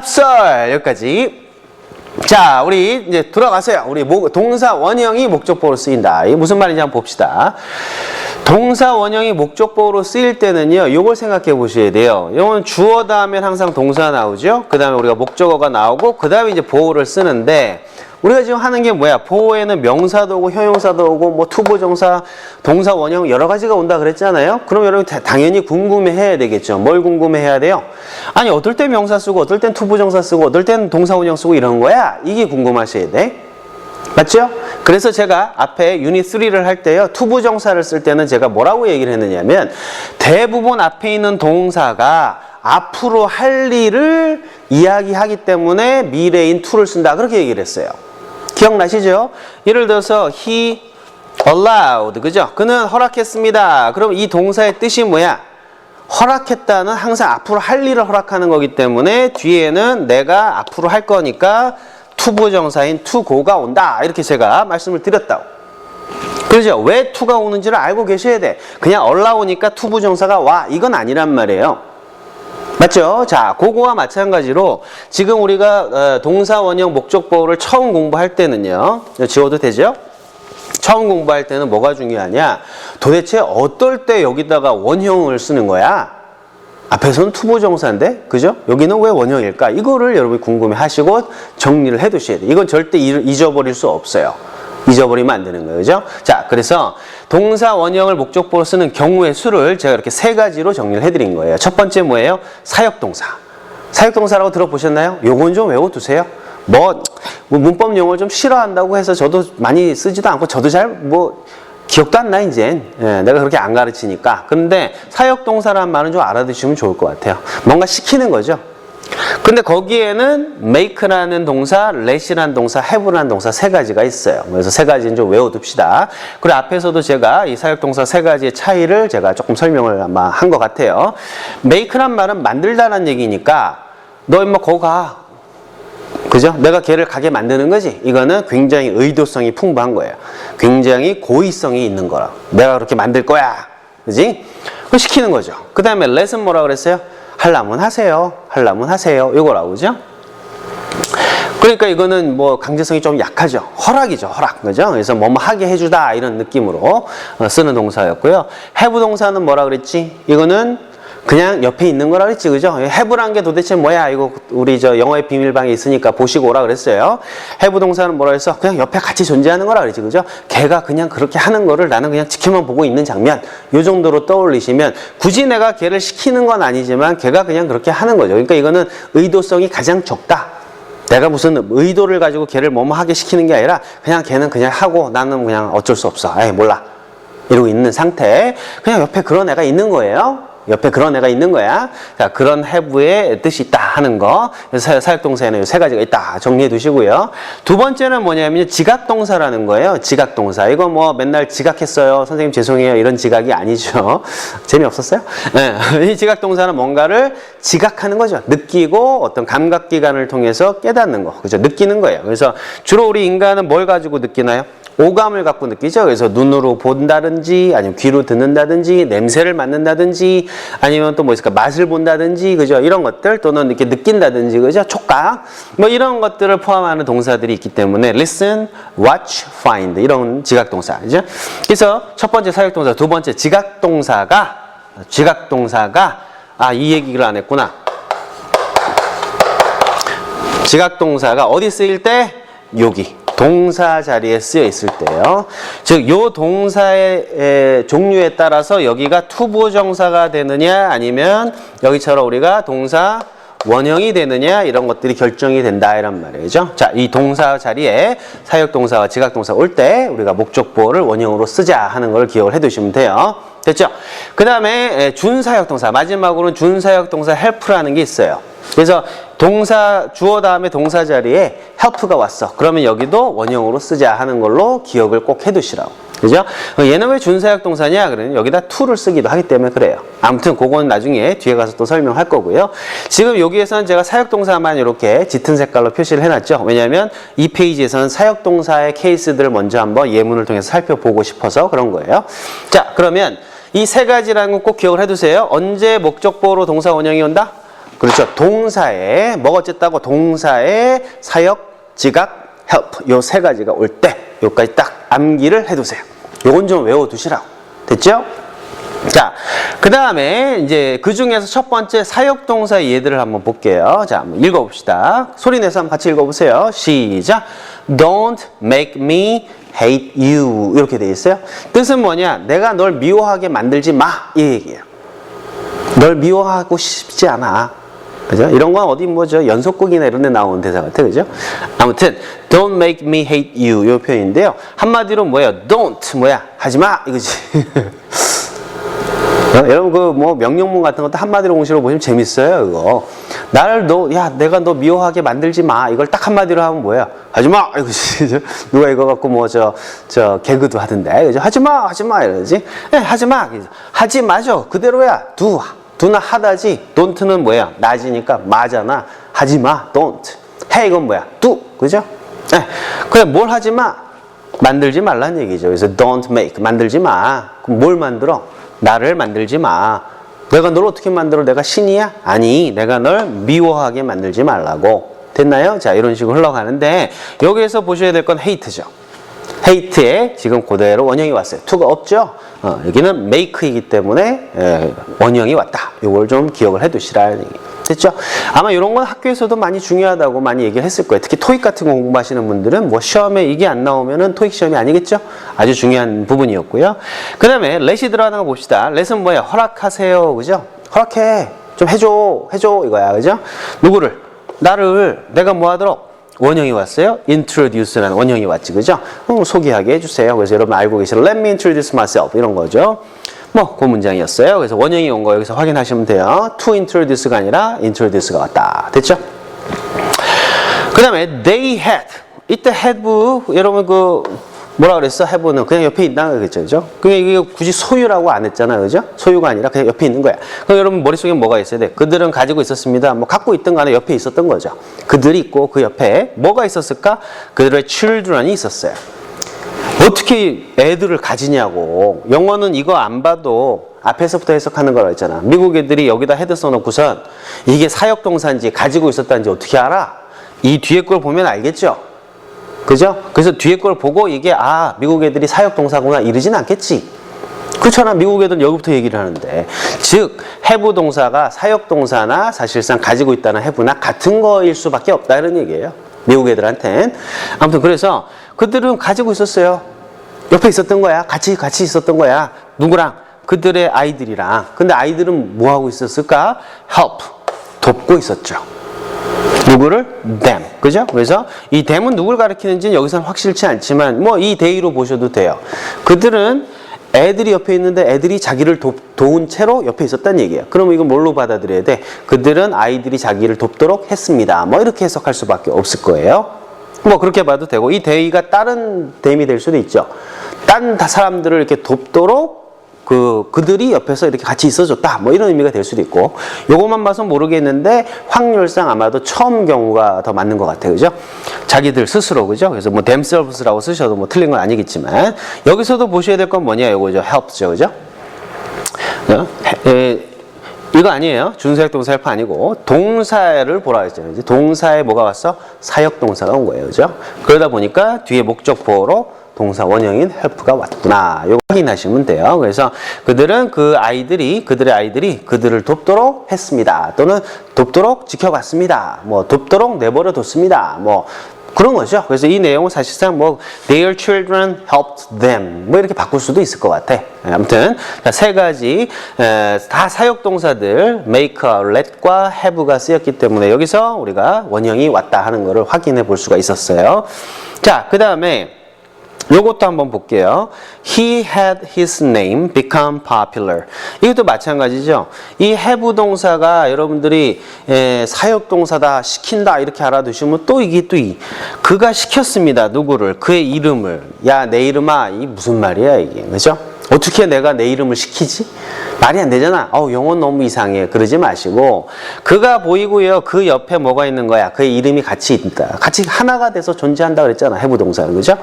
찹쌀 여기까지. 자, 우리 이제 들어가서요. 우리 목- 동사 원형이 목적보로 쓰인다. 이게 무슨 말인지 한번 봅시다. 동사 원형이 목적보로 쓰일 때는요. 이걸 생각해 보셔야 돼요. 이건 주어 다음엔 항상 동사 나오죠. 그 다음에 우리가 목적어가 나오고 그 다음에 이제 보호를 쓰는데 우리가 지금 하는 게 뭐야? 보호에는 명사도 오고 형용사도 오고 뭐 투부정사, 동사 원형 여러 가지가 온다 그랬잖아요. 그럼 여러분 다- 당연히 궁금해 해야 되겠죠. 뭘 궁금해 해야 돼요? 아니 어떨 땐 명사 쓰고 어떨 땐 투부정사 쓰고 어떨 땐 동사 원형 쓰고 이런 거야. 이게 궁금하셔야 돼. 맞죠? 그래서 제가 앞에 유닛 3를 할 때요. 투부정사를 쓸 때는 제가 뭐라고 얘기를 했느냐면 대부분 앞에 있는 동사가 앞으로 할 일을 이야기하기 때문에 미래인 to를 쓴다. 그렇게 얘기를 했어요. 기억나시죠? 예를 들어서 he allowed 그죠? 그는 허락했습니다. 그럼 이 동사의 뜻이 뭐야? 허락했다는 항상 앞으로 할 일을 허락하는 거기 때문에 뒤에는 내가 앞으로 할 거니까 투부정사인 투고가 온다. 이렇게 제가 말씀을 드렸다고. 그렇죠? 왜 투가 오는지를 알고 계셔야 돼. 그냥 올라오니까 투부정사가 와. 이건 아니란 말이에요. 맞죠? 자, 그거와 마찬가지로 지금 우리가 어, 동사 원형 목적 보호를 처음 공부할 때는요. 지워도 되죠? 처음 공부할 때는 뭐가 중요하냐? 도대체 어떨 때 여기다가 원형을 쓰는 거야? 앞에서는 투부정사인데, 그죠? 여기는 왜 원형일까? 이거를 여러분이 궁금해 하시고 정리를 해 두셔야 돼. 이건 절대 잊- 잊어버릴 수 없어요. 잊어버리면 안 되는 거예요. 그죠? 자, 그래서 동사 원형을 목적보로 쓰는 경우의 수를 제가 이렇게 세 가지로 정리를 해 드린 거예요. 첫 번째 뭐예요? 사역동사. 사역동사라고 들어보셨나요? 요건 좀 외워두세요. 뭐, 뭐 문법 용어를 좀 싫어한다고 해서 저도 많이 쓰지도 않고 저도 잘뭐 기억도 안 나 이제 예, 내가 그렇게 안 가르치니까 근데 사역동사라는 말은 좀 알아두시면 좋을 것 같아요 뭔가 시키는 거죠 근데 거기에는 make라는 동사, let이라는 동사, have라는 동사 세 가지가 있어요. 그래서 세 가지는 좀 외워둡시다. 그리고 앞에서도 제가 이 사역동사 세 가지의 차이를 제가 조금 설명을 아마 한 것 같아요. make란 말은 만들다라는 얘기니까 너 임마 거기 가. 그죠? 내가 걔를 가게 만드는 거지. 이거는 굉장히 의도성이 풍부한 거예요. 굉장히 고의성이 있는 거라. 내가 그렇게 만들 거야. 그지? 그 시키는 거죠. 그 다음에 let은 뭐라 그랬어요? 할라면 하세요. 할라면 하세요. 이거라고, 그죠? 그러니까 이거는 뭐 강제성이 좀 약하죠. 허락이죠, 허락. 그죠? 그래서 뭐뭐 하게 해주다 이런 느낌으로 어, 쓰는 동사였고요. have 동사는 뭐라 그랬지? 이거는 그냥 옆에 있는 거라 그랬지, 그죠? have란 게 도대체 뭐야? 이거 우리 저 영어의 비밀방에 있으니까 보시고 오라 그랬어요. have 동사는 뭐라 했어? 그냥 옆에 같이 존재하는 거라 그랬지, 그죠? 걔가 그냥 그렇게 하는 거를 나는 그냥 지켜만 보고 있는 장면. 요 정도로 떠올리시면 굳이 내가 걔를 시키는 건 아니지만 걔가 그냥 그렇게 하는 거죠. 그러니까 이거는 의도성이 가장 적다. 내가 무슨 의도를 가지고 걔를 뭐뭐 하게 시키는 게 아니라 그냥 걔는 그냥 하고 나는 그냥 어쩔 수 없어. 에이 몰라. 이러고 있는 상태. 그냥 옆에 그런 애가 있는 거예요. 옆에 그런 애가 있는 거야. 자, 그런 have의 뜻이 있다 하는 거. 그래서 사역동사에는 세 가지가 있다. 정리해 두시고요. 두 번째는 뭐냐면 지각동사라는 거예요. 지각동사. 이거 뭐 맨날 지각했어요. 선생님 죄송해요. 이런 지각이 아니죠. 재미없었어요? 네. 이 지각동사는 뭔가를 지각하는 거죠. 느끼고 어떤 감각기관을 통해서 깨닫는 거. 그죠? 느끼는 거예요. 그래서 주로 우리 인간은 뭘 가지고 느끼나요? 오감을 갖고 느끼죠. 그래서 눈으로 본다든지, 아니면 귀로 듣는다든지, 냄새를 맡는다든지, 아니면 또 뭐 있을까, 맛을 본다든지, 그죠? 이런 것들, 또는 이렇게 느낀다든지, 그죠? 촉각. 뭐 이런 것들을 포함하는 동사들이 있기 때문에, listen, watch, find. 이런 지각 동사. 그죠? 그래서 첫 번째 사역 동사, 두 번째 지각 동사가, 지각 동사가, 아, 이 얘기를 안 했구나. 지각 동사가 어디 쓰일 때? 여기. 동사 자리에 쓰여 있을 때요. 즉, 요 동사의 에, 종류에 따라서 여기가 투부정사가 되느냐, 아니면 여기처럼 우리가 동사 원형이 되느냐, 이런 것들이 결정이 된다, 이란 말이죠. 자, 이 동사 자리에 사역 동사와 지각 동사 올 때 우리가 목적 보호를 원형으로 쓰자 하는 걸 기억을 해 두시면 돼요. 됐죠? 그 다음에 준사역 동사, 마지막으로는 준사역 동사 help라는 게 있어요. 그래서 동사 주어 다음에 동사 자리에 help가 왔어. 그러면 여기도 원형으로 쓰자 하는 걸로 기억을 꼭 해두시라고. 그죠? 얘는 왜 준사역 동사냐? 그러면 여기다 to를 쓰기도 하기 때문에 그래요. 아무튼 그건 나중에 뒤에 가서 또 설명할 거고요. 지금 여기에서는 제가 사역 동사만 이렇게 짙은 색깔로 표시를 해놨죠. 왜냐하면 이 페이지에서는 사역 동사의 케이스들을 먼저 한번 예문을 통해서 살펴보고 싶어서 그런 거예요. 자, 그러면 이 세 가지라는 건 꼭 기억을 해두세요. 언제 목적보로 동사 원형이 온다? 그렇죠. 동사에 뭐가 어쨌다고 동사에 사역, 지각, help 요 세 가지가 올 때 요까지 딱 암기를 해두세요. 요건 좀 외워두시라고. 됐죠? 자, 그 다음에 이제 그 중에서 첫 번째 사역동사의 예들을 한번 볼게요. 자, 한번 읽어봅시다. 소리 내서 한번 같이 읽어보세요. 시작. Don't make me hate you. 이렇게 돼 있어요. 뜻은 뭐냐? 내가 널 미워하게 만들지 마. 이 얘기예요. 널 미워하고 싶지 않아. 그죠? 이런 건 어디 뭐죠? 연속극이나 이런 데 나오는 대사 같아. 그죠? 아무튼 don't make me hate you 요 표현인데요. 한마디로 뭐예요? don't 뭐야? 하지 마. 이거지. 어, 여러분 그 뭐 명령문 같은 것도 한마디로 공식으로 보시면 재밌어요 그거 나를 너 야 내가 너 미워하게 만들지 마 이걸 딱 한마디로 하면 뭐야 하지 마 이거지 누가 이거 갖고 뭐 저 저 개그도 하던데 그죠 하지 마 하지 마 이러지 예 하지 마 하지 마죠 그대로야 두 두나 하다지 don't는 뭐야 낮이니까 마잖아 하지 마 don't 해 이건 뭐야 do 그죠 예 그냥 뭘 하지 마 만들지 말란 얘기죠. 그래서 don't make 만들지 마. 그럼 뭘 만들어? 나를 만들지 마. 내가 널 어떻게 만들어? 내가 신이야? 아니, 내가 널 미워하게 만들지 말라고. 됐나요? 자, 이런 식으로 흘러가는데 여기에서 보셔야 될건 hate죠. Hate에 지금 그대로 원형이 왔어요. to가 없죠? 어, 여기는 make이기 때문에 에, 원형이 왔다. 이걸 좀 기억을 해 두시라는 얘기. 됐죠? 아마 이런 건 학교에서도 많이 중요하다고 많이 얘기를 했을 거예요. 특히 토익 같은 거 공부하시는 분들은 뭐 시험에 이게 안 나오면은 토익 시험이 아니겠죠? 아주 중요한 부분이었고요. 그 다음에 렛이 들어가는 거 봅시다. 렛은 뭐예요? 허락하세요. 그죠? 허락해. 좀 해줘. 해줘. 이거야. 그죠? 누구를? 나를 내가 뭐 하도록? 원형이 왔어요. introduce라는 원형이 왔지, 그죠? 음, 소개하게 해주세요. 그래서 여러분 알고 계시는 let me introduce myself 이런 거죠. 뭐, 그 문장이었어요. 그래서 원형이 온 거 여기서 확인하시면 돼요. to introduce가 아니라 introduce가 왔다. 됐죠? 그 다음에 they had. 이때 have, 여러분 그, 뭐라 그랬어? have는 그냥 옆에 있다 그랬죠, 그죠? 그게 이게 굳이 소유라고 안 했잖아요, 그죠? 소유가 아니라 그냥 옆에 있는 거야. 그럼 여러분 머릿속에 뭐가 있어야 돼? 그들은 가지고 있었습니다. 뭐 갖고 있던 간에 옆에 있었던 거죠. 그들이 있고 그 옆에 뭐가 있었을까? 그들의 children이 있었어요. 어떻게 애들을 가지냐고. 영어는 이거 안 봐도 앞에서부터 해석하는 거라 했잖아. 미국 애들이 여기다 헤드 써놓고선 이게 사역동사인지 가지고 있었다는지 어떻게 알아? 이 뒤에 걸 보면 알겠죠? 그죠? 그래서 뒤에 걸 보고 이게 아 미국 애들이 사역동사구나 이러진 않겠지. 그렇잖아. 미국 애들은 여기부터 얘기를 하는데. 즉, 해부 동사가 사역 동사나 사실상 가지고 있다는 해부나 같은 거일 수밖에 없다 이런 얘기예요. 미국 애들한텐. 아무튼 그래서 그들은 가지고 있었어요. 옆에 있었던 거야. 같이 같이 있었던 거야. 누구랑? 그들의 아이들이랑. 근데 아이들은 뭐 하고 있었을까? help. 돕고 있었죠. 누구를? them. 그죠? 그래서 이 them은 누굴 가리키는지는 여기서는 확실치 않지만 뭐이 대의로 보셔도 돼요. 그들은 애들이 옆에 있는데 애들이 자기를 도, 도운 채로 옆에 있었다는 얘기예요. 그러면 이건 뭘로 받아들여야 돼? 그들은 아이들이 자기를 돕도록 했습니다. 뭐 이렇게 해석할 수밖에 없을 거예요. 뭐 그렇게 봐도 되고 이 대의가 다른 댐이 될 수도 있죠. 딴 다- 사람들을 이렇게 돕도록 그 그들이 옆에서 이렇게 같이 있어줬다 뭐 이런 의미가 될 수도 있고 요것만 봐서 모르겠는데 확률상 아마도 처음 경우가 더 맞는 것 같아요 그죠 자기들 스스로 그죠 그래서 뭐 themselves라고 쓰셔도 뭐 틀린 건 아니겠지만 여기서도 보셔야 될 건 뭐냐 요거죠 helps죠 그죠 어? 에, 이거 아니에요. 준사역 동사 help 아니고 동사를 보라 했잖아요. 동사에 뭐가 왔어? 사역 동사가 온 거예요. 그죠? 그러다 보니까 뒤에 목적 보호로 동사 원형인 help가 왔구나. 이거 확인하시면 돼요. 그래서 그들은 그 아이들이 그들의 아이들이 그들을 돕도록 했습니다. 또는 돕도록 지켜봤습니다. 뭐 돕도록 내버려 뒀습니다. 뭐 그런 거죠. 그래서 이 내용은 사실상 뭐 their children helped them 뭐 이렇게 바꿀 수도 있을 것 같아. 예, 아무튼 자, 세 가지 에, 다 사역 동사들 make, let과 have가 쓰였기 때문에 여기서 우리가 원형이 왔다 하는 것을 확인해 볼 수가 있었어요. 자, 그 다음에 요것도 한번 볼게요. He had his name become popular. 이것도 마찬가지죠. 이 have 동사가 여러분들이 에, 사역 동사다, 시킨다 이렇게 알아두시면 또 이게 또 이. 그가 시켰습니다. 누구를? 그의 이름을. 야, 내 이름아. 이 무슨 말이야, 이게. 그죠? 어떻게 내가 내 이름을 시키지? 말이 안 되잖아. 어우, 영어 너무 이상해. 그러지 마시고. 그가 보이고요. 그 옆에 뭐가 있는 거야? 그의 이름이 같이 있다. 같이 하나가 돼서 존재한다 그랬잖아. 해부 동사는. 그죠?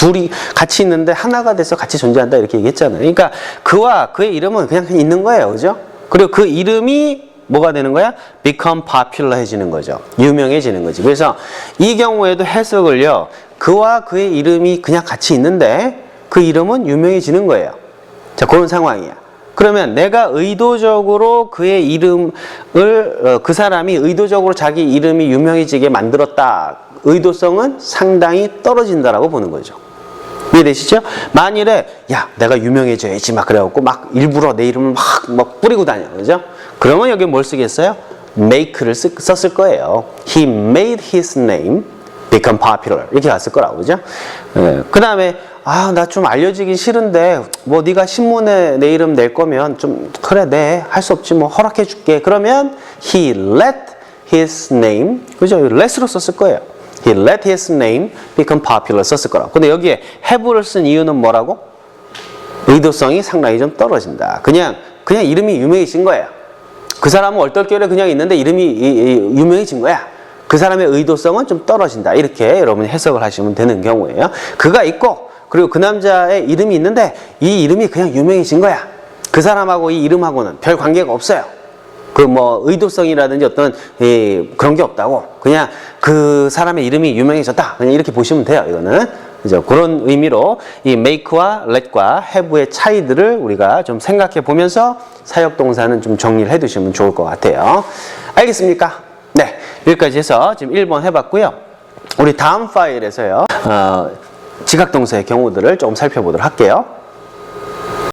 둘이 같이 있는데 하나가 돼서 같이 존재한다 이렇게 얘기했잖아요. 그러니까 그와 그의 이름은 그냥, 있는 거예요. 그죠? 그리고 그 이름이 뭐가 되는 거야? become popular해지는 거죠. 유명해지는 거지. 그래서 이 경우에도 해석을요. 그와 그의 이름이 그냥 같이 있는데 그 이름은 유명해지는 거예요. 자, 그런 상황이야. 그러면 내가 의도적으로 그의 이름을 어, 그 사람이 의도적으로 자기 이름이 유명해지게 만들었다. 의도성은 상당히 떨어진다라고 보는 거죠. 이해되시죠? 만일에 야 내가 유명해져야지 막 그래갖고 막 일부러 내 이름을 막, 막 뿌리고 다녀 그죠? 그러면 여기 뭘 쓰겠어요? make를 쓰, 썼을 거예요. He made his name become popular 이렇게 갔을 거라고 그죠? 그 다음에 아 나 좀 알려지기 싫은데 뭐 네가 신문에 내 이름 낼 거면 좀 그래 내할수 없지 뭐 허락해 줄게 그러면 he let his name 그죠? let으로 썼을 거예요. He let his name become popular 썼을 거라고. 근데 여기에 have를 쓴 이유는 뭐라고? 의도성이 상당히 좀 떨어진다. 그냥 그냥 이름이 유명해진 거예요. 그 사람은 얼떨결에 그냥 있는데 이름이 이- 이- 유명해진 거야. 그 사람의 의도성은 좀 떨어진다. 이렇게 여러분이 해석을 하시면 되는 경우예요. 그가 있고 그리고 그 남자의 이름이 있는데 이 이름이 그냥 유명해진 거야. 그 사람하고 이 이름하고는 별 관계가 없어요. 그 뭐 의도성이라든지 어떤 이 그런 게 없다고. 그냥 그 사람의 이름이 유명해졌다. 그냥 이렇게 보시면 돼요 이거는. 그죠? 그런 의미로 이 make와 let과 have의 차이들을 우리가 좀 생각해 보면서 사역 동사는 좀 정리를 해 두시면 좋을 것 같아요. 알겠습니까? 네. 여기까지 해서 지금 1번 해봤고요. 우리 다음 파일에서요. 어, 지각 동사의 경우들을 조금 살펴보도록 할게요